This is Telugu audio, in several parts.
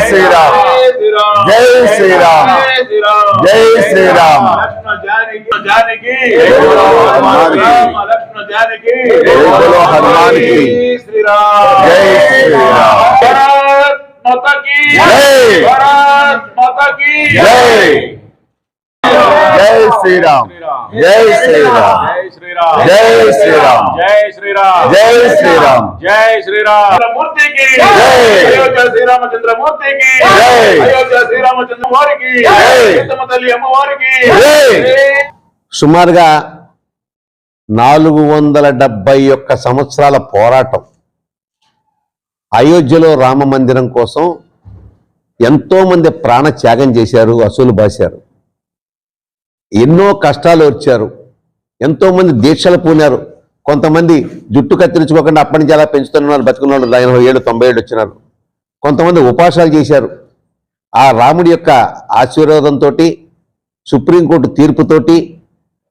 శ్రీరామ్ జై శ్రీరామ్ జై శ్రీరామ్ హనుమాన్కి. జై. శ్రీరామ్ జై శ్రీరామ్. జై. శ్రీరామ్ శ్రీరామ్. జై శ్రీరామ్. జై శ్రీరామ్. జై శ్రీరామ్. జై శ్రీరామ్. జై శ్రీరామ్ మూర్తికి జై. అయోధ్య శ్రీరామచంద్ర మూర్తికి జై. అయోధ్య శ్రీరామచంద్ర వారికి జై. సీతమ్మ తల్లి అమ్మవారికి. జై. సుమారుగా నాలుగు వందల డెబ్బై ఒక్క సంవత్సరాల పోరాటం అయోధ్యలో రామ మందిరం కోసం ఎంతో మంది ప్రాణ త్యాగం చేశారు అసూలు బాశారు. ఎన్నో కష్టాలు వచ్చారు. ఎంతోమంది దీక్షలు పూనారు. కొంతమంది జుట్టు కత్తిరించుకోకుండా అప్పటి నుంచి అలా పెంచుతున్నారు బతుకున్న వాళ్ళు ఎనభై ఏళ్ళు తొంభై ఏళ్ళు వచ్చినారు. కొంతమంది ఉపాసాలు చేశారు. ఆ రాముడి యొక్క ఆశీర్వాదంతో సుప్రీంకోర్టు తీర్పుతోటి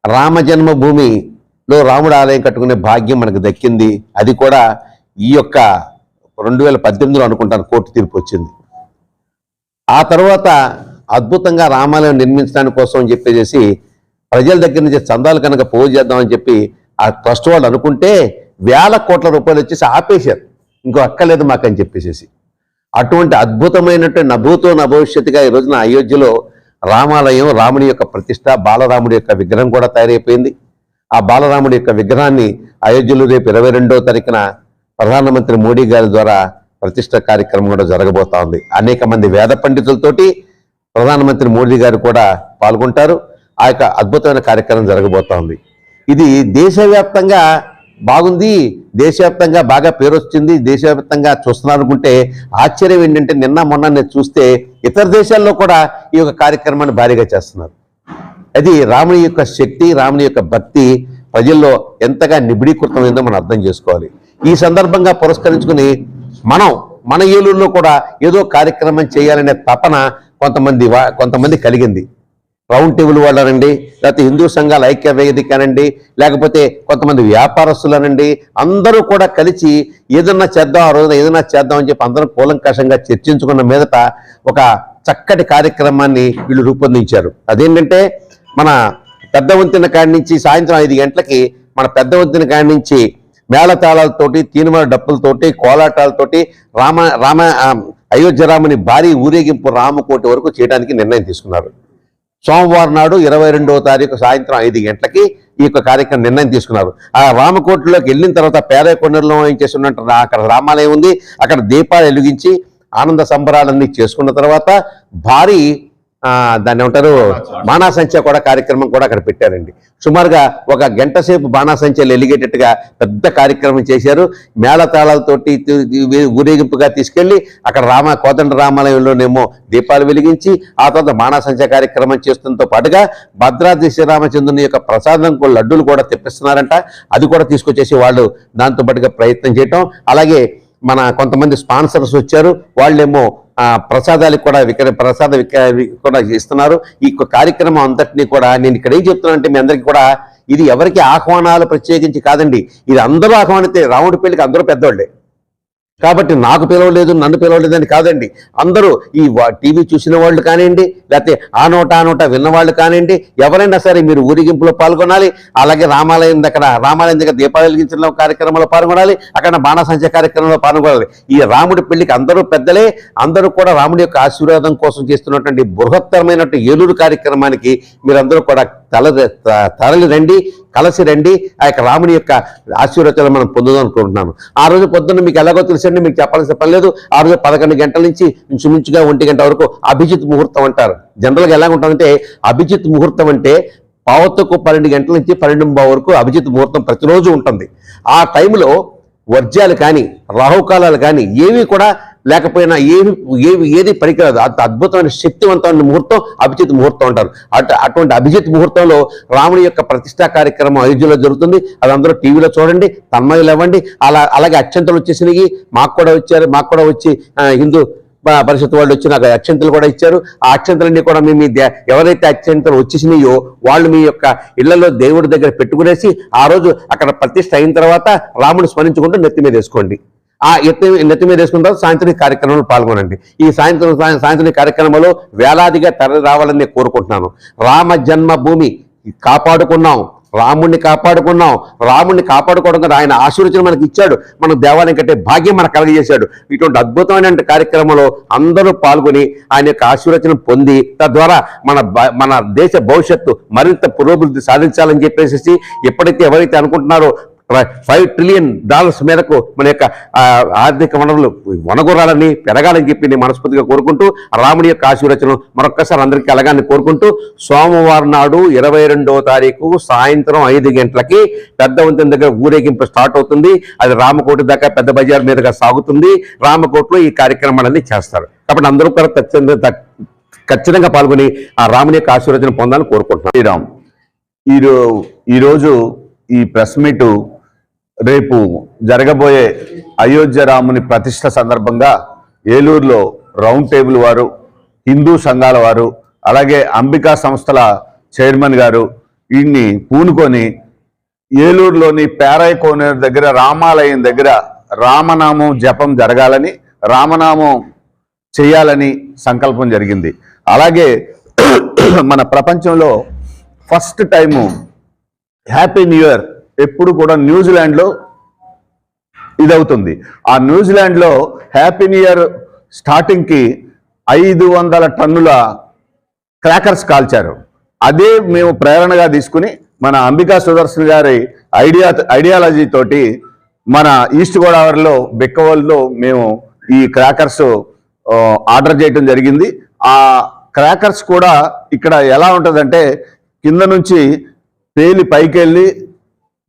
రామ జన్మభూమిలో రాముడు ఆలయం కట్టుకునే భాగ్యం మనకు దక్కింది. అది కూడా ఈ యొక్క రెండు వేల పద్దెనిమిదిలో అనుకుంటాను కోర్టు తీర్పు వచ్చింది. ఆ తర్వాత అద్భుతంగా రామాలయం నిర్మించడానికి కోసం చెప్పేసి ప్రజల దగ్గర నుంచి చందాలు కనుక పోగు చేద్దామని చెప్పి ఆ ట్రస్ట్ వాళ్ళు అనుకుంటే వేల కోట్ల రూపాయలు వచ్చేసి ఆపేశారు. ఇంకో అక్కర్లేదు మాకని చెప్పేసేసి. అటువంటి అద్భుతమైనటువంటి నభూతో నభవిష్యత్తుగా ఈ రోజున అయోధ్యలో రామాలయం రాముడి యొక్క ప్రతిష్ట బాలరాముడి యొక్క విగ్రహం కూడా తయారైపోయింది. ఆ బాలరాముడి యొక్క విగ్రహాన్ని అయోధ్యలో రేపు ఇరవై రెండో తారీఖున ప్రధానమంత్రి మోడీ గారి ద్వారా ప్రతిష్ట కార్యక్రమం కూడా జరగబోతా ఉంది. అనేక మంది వేద పండితులతోటి ప్రధానమంత్రి మోడీ గారు కూడా పాల్గొంటారు. ఆ యొక్క అద్భుతమైన కార్యక్రమం జరగబోతా ఉంది ఇది దేశవ్యాప్తంగా బాగుంది దేశవ్యాప్తంగా బాగా పేరు వచ్చింది దేశవ్యాప్తంగా చూస్తున్నారు అనుకుంటే ఆశ్చర్యం ఏంటంటే నిన్న మొన్న నేను చూస్తే ఇతర దేశాల్లో కూడా ఈ యొక్క కార్యక్రమాన్ని భారీగా చేస్తున్నారు. అది రాముని యొక్క శక్తి రాముని యొక్క భక్తి ప్రజల్లో ఎంతగా నిబిడీకృతమైందో మనం అర్థం చేసుకోవాలి. ఈ సందర్భంగా పురస్కరించుకుని మనం మన ఏలూరులో కూడా ఏదో కార్యక్రమం చేయాలనే తపన కొంతమంది వా- కొంతమంది కలిగింది. రౌండ్ టేబుల్ వాళ్ళనండి లేకపోతే హిందూ సంఘాల ఐక్య వేదిక అనండి లేకపోతే కొంతమంది వ్యాపారస్తులనండి అందరూ కూడా కలిసి ఏదన్నా చేద్దాం ఆ రోజున ఏదన్నా చేద్దాం అని చెప్పి అందరం కూలంకషంగా చర్చించుకున్న మీదట ఒక చక్కటి కార్యక్రమాన్ని వీళ్ళు రూపొందించారు. అదేంటంటే మన పెద్ద వంతెన కాడి నుంచి సాయంత్రం ఐదు గంటలకి మన పెద్ద వంతెన కాడి నుంచి మేళతాళాలతోటి తీనుమల డప్పులతోటి కోలాటాలతోటి రామ రామ అయోధ్య రాముని భారీ ఊరేగింపు రామకోటి వరకు చేయడానికి నిర్ణయం తీసుకున్నారు. సోమవారం నాడు ఇరవై రెండవ తారీఖు సాయంత్రం ఐదు గంటలకి ఈ యొక్క కార్యక్రమం నిర్ణయం తీసుకున్నారు. ఆ రామకోటిలోకి వెళ్ళిన తర్వాత పేదకొండలో ఏం చేస్తున్నట్టు అక్కడ రామాలయం ఉంది అక్కడ దీపాలు వెలిగించి ఆనంద సంబరాలన్నీ చేసుకున్న తర్వాత భారీ దాన్ని ఏమంటారు? బాణాసంచా కూడా కార్యక్రమం కూడా అక్కడ పెట్టారండి. సుమారుగా ఒక గంట సేపు బాణాసంచాలు ఎలిగేటట్టుగా పెద్ద కార్యక్రమం చేశారు. మేళతాళాలతోటి ఊరేగింపుగా తీసుకెళ్ళి అక్కడ రామ కోదండ రామాలయంలోనేమో దీపాలు వెలిగించి ఆ తర్వాత బాణాసంచా కార్యక్రమం చేస్తున్నతో పాటుగా భద్రాద్రి శ్రీరామచంద్రుని యొక్క ప్రసాదం కూడా లడ్డూలు కూడా తెప్పిస్తున్నారంట. అది కూడా తీసుకొచ్చేసి వాళ్ళు దాంతో పాటుగా ప్రయత్నం చేయటం. అలాగే మన కొంతమంది స్పాన్సర్స్ వచ్చారు. వాళ్ళేమో ప్రసాదాలకు కూడా విక్ర ప్రసాద కూడా ఇస్తున్నారు. ఈ కార్యక్రమం అంతటినీ కూడా నేను ఇక్కడ ఏం చెప్తున్నానంటే మీ అందరికీ కూడా ఇది ఎవరికి ఆహ్వానాలు ప్రత్యేకించి కాదండి. ఇది అందరూ ఆహ్వానితే రాముడి పెళ్ళికి అందరూ పెద్దోళ్ళే. కాబట్టి నాకు పిలవలేదు నన్ను పిలవలేదని కాదండి. అందరూ ఈ టీవీ చూసిన వాళ్ళు కానివ్వండి లేకపోతే ఆ నోట ఆ నోట విన్నవాళ్ళు కానివ్వండి ఎవరైనా సరే మీరు ఊరేగింపులో పాల్గొనాలి అలాగే రామాలయం దగ్గర రామాలయం దగ్గర దీపాలు వెలిగించిన కార్యక్రమంలో పాల్గొనాలి అక్కడ బాణసంచ కార్యక్రమంలో పాల్గొనాలి. ఈ రాముడి పెళ్ళికి అందరూ పెద్దలే అందరూ కూడా రాముడి యొక్క ఆశీర్వాదం కోసం చేస్తున్నటువంటి బృహత్తరమైనటువంటి ఏలూరు కార్యక్రమానికి మీరందరూ కూడా తల తరలి రండి కలసి రండి ఆ యొక్క రాముని యొక్క ఆశీర్వచనం మనం పొందుదాం అనుకుంటున్నాను. ఆ రోజు పొద్దున్న మీకు ఎలాగో తెలుసండి మీకు చెప్పాల్సిన పని లేదు. ఆ రోజు పదకొండు గంటల నుంచి ఇంచుమించుగా ఒంటి గంట వరకు అభిజిత్ ముహూర్తం అంటారు. జనరల్గా ఎలా ఉంటుందంటే అభిజిత్ ముహూర్తం అంటే పావతకు పన్నెండు గంటల నుంచి పన్నెండు వరకు అభిజిత్ ముహూర్తం ప్రతిరోజు ఉంటుంది. ఆ టైంలో వర్జ్యాలు కానీ రాహుకాలాలు కానీ ఏవి కూడా లేకపోయినా ఏమి ఏవి ఏది పనికిరాదు అంత అద్భుతమైన శక్తివంతమైన ముహూర్తం అభిజిత్ ముహూర్తం అంటారు. అటు అటువంటి అభిజిత్ ముహూర్తంలో రాముడి యొక్క ప్రతిష్టా కార్యక్రమం అయోధ్యలో జరుగుతుంది. అది అందరూ టీవీలో చూడండి తన్మయులు ఇవ్వండి అలా అలాగే అత్యంతలు వచ్చేసినాయి. మాకు కూడా వచ్చారు మాకు కూడా వచ్చి హిందూ పరిషత్ వాళ్ళు వచ్చి నాకు అక్షంతలు కూడా ఇచ్చారు. ఆ అక్షంతలన్నీ కూడా మీ మీ ఎవరైతే అక్షంతలు వచ్చేసినాయో వాళ్ళు మీ యొక్క ఇళ్ళలో దేవుడి దగ్గర పెట్టుకునేసి ఆ రోజు అక్కడ ప్రతిష్ట అయిన తర్వాత రాముడు స్మరించుకుంటూ నెత్తి మీద వేసుకోండి. ఆ ఎత్తి నెత్తి మీద వేసుకుంటారు సాయంత్రం కార్యక్రమంలో పాల్గొనండి. ఈ సాయంత్రం సాయంత్రం కార్యక్రమంలో వేలాదిగా తరలి రావాలని నేను కోరుకుంటున్నాను. రామ జన్మభూమి కాపాడుకున్నాం రాముణ్ణి కాపాడుకున్నాం రాముణ్ణి కాపాడుకోవడం కదా ఆయన ఆశీర్వచనం మనకి ఇచ్చాడు. మన దేవాలయం కట్టే భాగ్యం మనకు కలగజేశాడు. ఇటువంటి అద్భుతమైన కార్యక్రమంలో అందరూ పాల్గొని ఆయన యొక్క ఆశీర్వచనం పొంది తద్వారా మన మన దేశ భవిష్యత్తు మరింత పురోభివృద్ధి సాధించాలని చెప్పేసి ఎప్పుడైతే ఎవరైతే అనుకుంటున్నారో ఫైవ్ ట్రిలియన్ డాలర్స్ మేరకు మన యొక్క ఆర్థిక వనరులు వనగొరాలని పెరగాలని చెప్పి నేను మనస్ఫూర్తిగా కోరుకుంటూ రాముడి యొక్క ఆశీర్వచనం మరొక్కసారి అందరికీ అలాగానే కోరుకుంటూ సోమవారం నాడు ఇరవై రెండవ తారీఖు సాయంత్రం ఐదు గంటలకి పెద్ద వంతెన దగ్గర ఊరేగింపు స్టార్ట్ అవుతుంది. అది రామకోటి దాకా పెద్ద బజార్ మీదుగా సాగుతుంది. రామకోటలో ఈ కార్యక్రమాలన్నీ చేస్తారు. కాబట్టి అందరూ కూడా ఖచ్చితంగా ఖచ్చితంగా పాల్గొని ఆ రాముని యొక్క ఆశీర్వచనం పొందాలని కోరుకుంటున్నాను శ్రీరామ్ ఈరో ఈరోజు ఈ ప్రెస్ మీటు రేపు జరగబోయే అయోధ్య రాముని ప్రతిష్ట సందర్భంగా ఏలూరులో రౌండ్ టేబుల్ వారు హిందూ సంఘాల వారు అలాగే అంబికా సంస్థల చైర్మన్ గారు వీడిని పూనుకొని ఏలూరులోని పేరాయ్ కోనేరు దగ్గర రామాలయం దగ్గర రామనామం జపం జరగాలని రామనామం చేయాలని సంకల్పం జరిగింది. అలాగే మన ప్రపంచంలో first time happy new year ఎప్పుడు కూడా న్యూజిలాండ్లో ఇదవుతుంది. ఆ న్యూజిలాండ్లో హ్యాపీ న్యూ ఇయర్ స్టార్టింగ్కి ఐదు వందల టన్నుల క్రాకర్స్ కాల్చారు. అదే మేము ప్రేరణగా తీసుకుని మన అంబికా సుదర్శన్ గారి ఐడియా ఐడియాలజీ తోటి మన ఈస్ట్ గోదావరిలో బెక్కవోల్లో మేము ఈ క్రాకర్స్ ఆర్డర్ చేయడం జరిగింది. ఆ క్రాకర్స్ కూడా ఇక్కడ ఎలా ఉంటుందంటే కింద నుంచి పేలి పైకి వెళ్ళి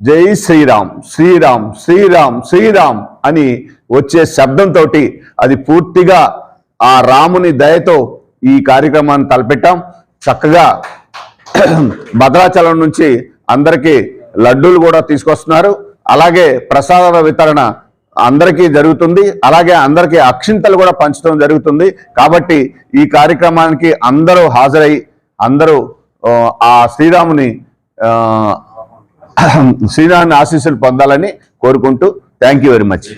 జై శ్రీరామ్ శ్రీరామ్ శ్రీరామ్ శ్రీరామ్ అని వచ్చే శబ్దంతో అది పూర్తిగా ఆ రాముని దయతో ఈ కార్యక్రమాన్ని తలపెట్టాం. చక్కగా భద్రాచలం నుంచి అందరికీ లడ్డూలు కూడా తీసుకొస్తున్నారు. అలాగే ప్రసాదాల వితరణ అందరికీ జరుగుతుంది. అలాగే అందరికీ అక్షింతలు కూడా పంచడం జరుగుతుంది. కాబట్టి ఈ కార్యక్రమానికి అందరూ హాజరై అందరూ ఆ, ఆ శ్రీరాముని ఆ, ఆశీస్సులు పొందాలని కోరుకుంటూ థ్యాంక్ యూ వెరీ మచ్.